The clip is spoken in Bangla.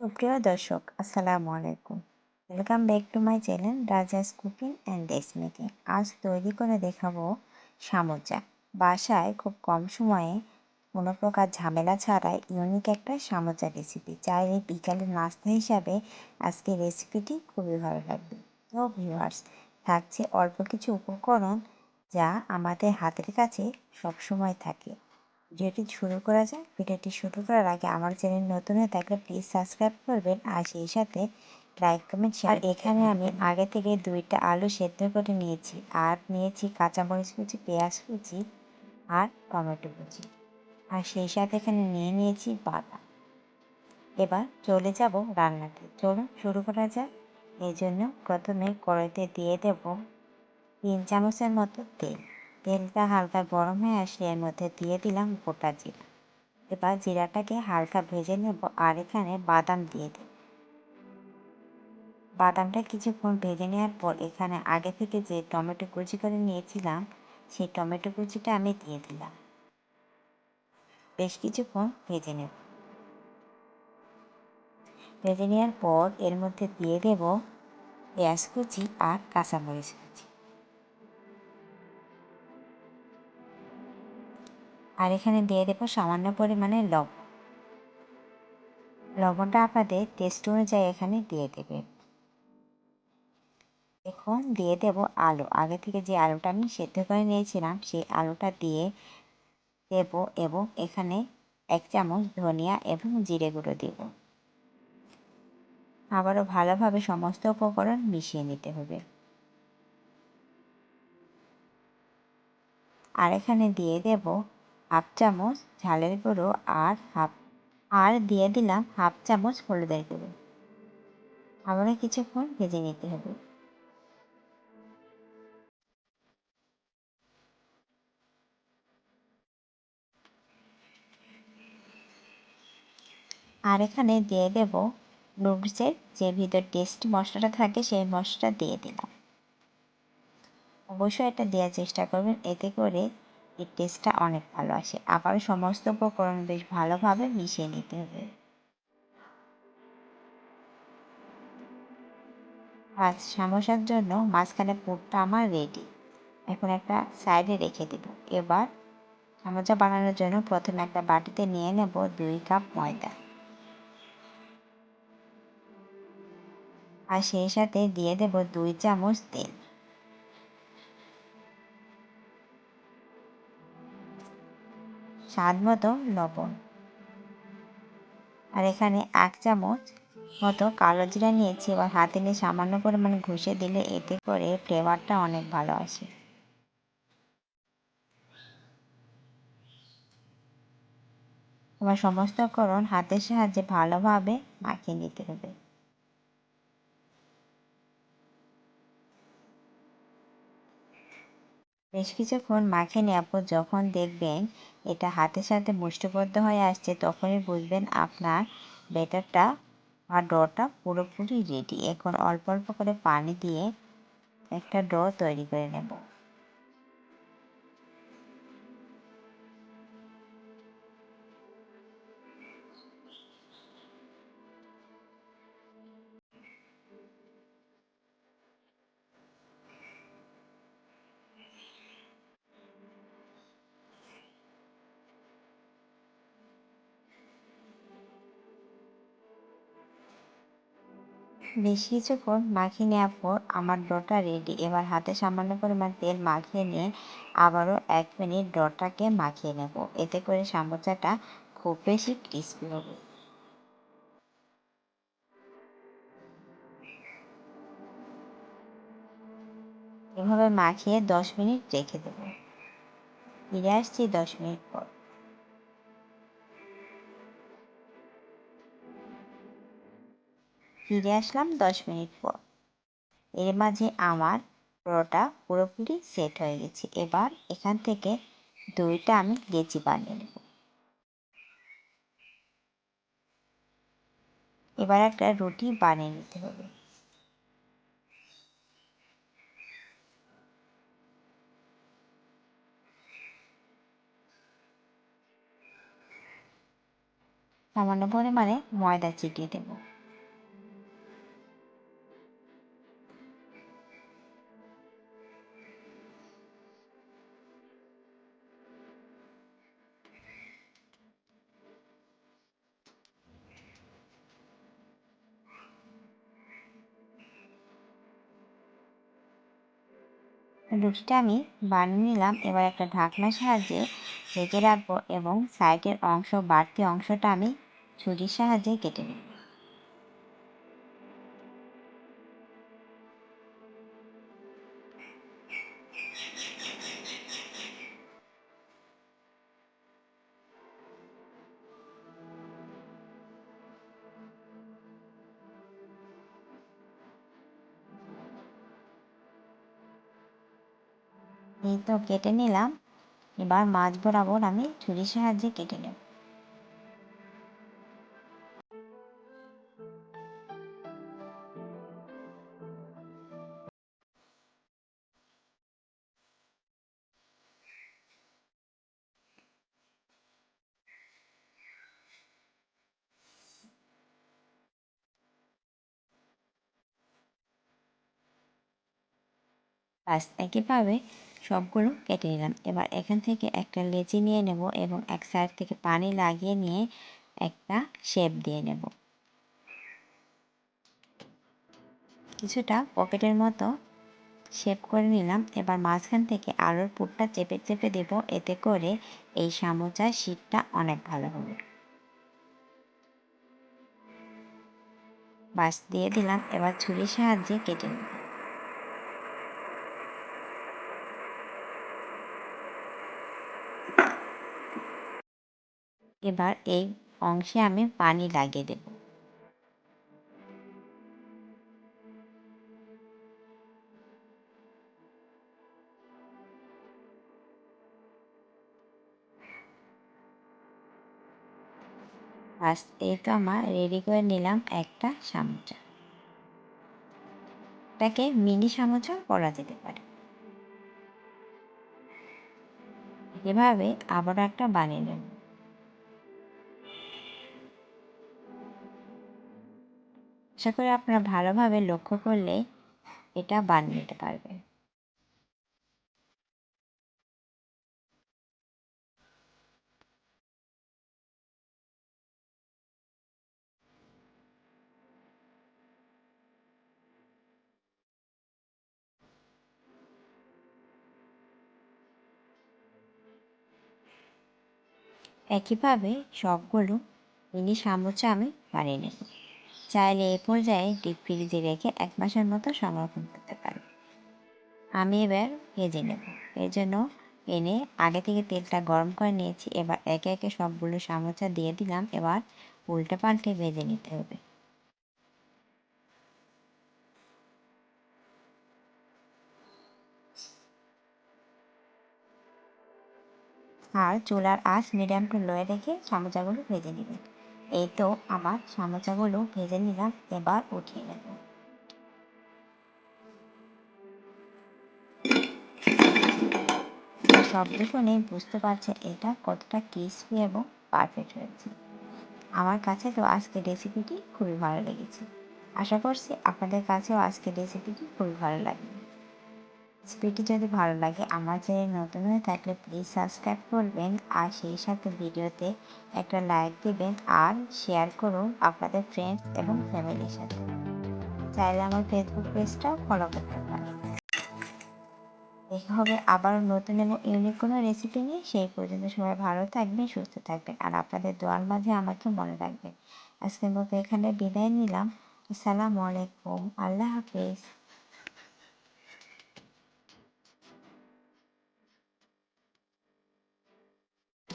সুপ্রিয় দর্শক, আসসালামু আলাইকুম। Welcome back to my channel Rajas cooking and dessert making আজ তৈরি করে দেখাবো সামোচা। বাসায় খুব কম সময়ে কোনো প্রকার ঝামেলা ছাড়াই ইউনিক একটা সামোচা রেসিপি চাইলে বিকালের নাস্তা হিসাবে আজকে রেসিপিটি খুবই ভালো লাগবে। তো ভিউয়ার্স থাকছে অল্প কিছু উপকরণ যা আমাদের হাতের কাছে সবসময় থাকে। ভিডিওটি শুরু করা যায় ভিডিওটি শুরু করার আগে আমার চ্যানেল নতুন হয়ে থাকলে প্লিজ সাবস্ক্রাইব করবেন আর সেই সাথে লাইক কমেন্ট শেয়ার এখানে আমি আগে থেকে দুইটা আলু সেদ্ধ করে নিয়েছি। আর নিয়েছি কাঁচামরিচ কুচি পেঁয়াজ কুচি আর টমেটো কুচি। আর সেই সাথে এখানে নিয়ে নিয়েছি বাদাম। এবার চলে যাব রান্নাতে। চলুন শুরু করা যাক। এই জন্য প্রথমে কড়াইতে দিয়ে দেব তিন চামচের মতো তেল। তেলটা হালকা গরম হয়ে আসলে এর মধ্যে দিয়ে দিলাম গোটা জিরা। এবার জিরাটাকে হালকা ভেজে নেব আর এখানে বাদাম দিয়ে দিই বাদামটা কিছুক্ষণ ভেজে নেওয়ার পর এখানে আগে থেকে যে টমেটো কুচি করে নিয়েছিলাম, সেই টমেটো কুচিটা আমি দিয়ে দিলাম। বেশ কিছুক্ষণ ভেজে নেব। ভেজে নেওয়ার পর এর মধ্যে দিয়ে দেব পেঁয়াজ কুচি আর কাঁচামরিচ কুচি। আর এখানে দিয়ে দেবো সামান্য পরিমাণে লবণ লবণটা আপনাদের টেস্ট অনুযায়ী এখানে দিয়ে দেবে। এখন দিয়ে দেব আলু। আগে থেকে যে আলুটা আমি সেদ্ধ করে নিয়েছিলাম, সেই আলুটা দিয়ে দেব এবং এখানে এক চামচ ধনিয়া এবং জিরে গুঁড়ো দেব। আবারও ভালোভাবে সমস্ত উপকরণ মিশিয়ে নিতে হবে। আর এখানে দিয়ে দেব হাফ চামচ ঝালের গুঁড়ো আর হাফ, আর দিয়ে দিলাম হাফ চামচ হলুদের গুঁড়ো। আবারও কিছুক্ষণ ভেজে নিতে হবে। আর এখানে দিয়ে দেব নুডলসের যে ভিতর টেস্ট মশলাটা থাকে সেই মশলাটা দিয়ে দিলাম। অবশ্যই এটা দেওয়ার চেষ্টা করবেন। এতে করে এর টেস্টটা অনেক ভালো আসে। আবার সমস্ত উপকরণ বেশ ভালোভাবে মিশিয়ে নিতে হবে। আজ সামোসার জন্য মাঝখানে পুরটা আমার রেডি এখন একটা সাইডে রেখে দেব। এবার সামোসা বানানোর জন্য প্রথমে একটা বাটিতে নিয়ে নেব দুই কাপ ময়দা। আর সেই সাথে দিয়ে দেব দুই চামচ তেল। স্বাদ মতো লবণ। আর এখানে এক চামচ মতো কালো জিরা নিয়েছি, এবার হাতে নিয়ে সামান্য পরিমাণ ঘষে দিলে এতে করে ফ্লেভারটা অনেক ভালো আসে। এবার সমস্ত করণ হাতের সাহায্যে ভালোভাবে মাখিয়ে নিতে হবে। বেশ কিছুক্ষণ মাখিয়ে নেওয়ার পর যখন দেখবেন এটা হাতের সাথে মুষ্টিবদ্ধ হয়ে আসছে, তখনই বুঝবেন আপনার ব্যাটারটা বা ডটা পুরোপুরি রেডি এখন অল্প অল্প করে পানি দিয়ে একটা ড তৈরি করে নেব। বেশ কিছুক্ষণ মাখিয়ে নেওয়ার পর আমার ডোটা রেডি এবার হাতে সামান্য পরিমাণ তেল মাখিয়ে নিয়ে আবারও এক মিনিট ডোটাকে মাখিয়ে নেব। এতে করে সামোসাটা খুব বেশি ক্রিস্পি হবে। এভাবে মাখিয়ে দশ মিনিট রেখে দেবো। ফিরে আসছি দশ মিনিট পর। ফিরে আসলাম দশ মিনিট পর। এর মাঝে আমার পরোটা পুরোপুরি সেট হয়ে গেছে। এবার এখান থেকে দইটা আমি লেচি বানিয়ে নেব। এবার একটা রুটি বানিয়ে নিতে হবে। সামান্য পরিমাণে ময়দা চিটিয়ে দেবো। রুটিটা আমি বানিয়ে নিলাম। এবার একটা ঢাকনার সাহায্যে ঢেকে রাখব এবং সাইডের অংশ, বাড়তি অংশটা আমি ছুরির সাহায্যে কেটে নেব। এই তো কেটে নিলাম। এবার মাছ বরাবর আমি ছুরির সাহায্যে কেটে নেব। ব্যাস একইভাবে সবগুলো কেটে নিলাম। এবার এখান থেকে একটা লেচি নিয়ে নেব এবং এক সাইড থেকে পানি লাগিয়ে নিয়ে একটা শেপ দিয়ে নেব। কিছুটা পকেটের মতো শেপ করে নিলাম। এবার মাঝখান থেকে আলুর পুরটা চেপে চেপে দেব। এতে করে এই সামোচার শীতটা অনেক ভালো হবে। বাস দিয়ে দিলাম। এবার ছুরির সাহায্যে কেটে নেব। এবার এই অংশে আমি পানি লাগিয়ে দেব। এই তো আমার রেডি করে নিলাম একটা সামোচা। এটাকে মিনি সামোচা করা যেতে পারে। এভাবে আবার একটা বানিয়ে নেব। আশা করি আপনারা ভালোভাবে লক্ষ্য করলে এটা বানিয়ে নিতে পারবেন। একইভাবে সবগুলো মিনি সামোচা আমি বানিয়ে নেব। চাইলে এ পর্যায়ে ডিপ ফ্রিজে রেখে এক মাসের মতো সংরক্ষণ করতে পারি আমি এবার ভেজে নেব। এর জন্য এনে আগে থেকে তেলটা গরম করে নিয়েছি। এবার একে একে সবগুলো সামোচা দিয়ে দিলাম। এবার উল্টে পাল্টে ভেজে নিতে হবে। আর চুলার আঁচ মিডিয়াম টু লোয়ে রেখে সামোচাগুলো ভেজে নেবেন এই তো আমার সামোচাগুলো ভেজে নিলাম, এবার উঠিয়ে নেব। শব্দ শুনে বুঝতে পারছেন এটা কতটা ক্রিসপি এবং পারফেক্ট হয়েছে। আমার কাছে তো আজকে রেসিপিটি খুবই ভালো লেগেছে। আশা করছি আপনাদের কাছেও আজকের রেসিপিটি খুবই ভালো লাগবে। রেসিপিটি যদি ভালো লাগে, আমার চ্যানেল নতুন হয়ে থাকলে প্লিজ সাবস্ক্রাইব করবেন আর সেই সাথে ভিডিওতে একটা লাইক দিবেন আর শেয়ার করুন আপনাদের ফ্রেন্ডস এবং ফ্যামিলির সাথে। চাইলে আমার ফেসবুক পেজটাও ফলো করতে পারেন। দেখা হবে আবার নতুন এবং ইউনিক কোনো রেসিপি নিয়ে। সেই পর্যন্ত সবাই ভালো থাকবেন, সুস্থ থাকবেন আর আপনাদের দোয়ার মাঝে আমাকে মনে রাখবেন। আজকের মতো এখানে বিদায় নিলাম। আসসালামু আলাইকুম। আল্লাহ হাফিজ।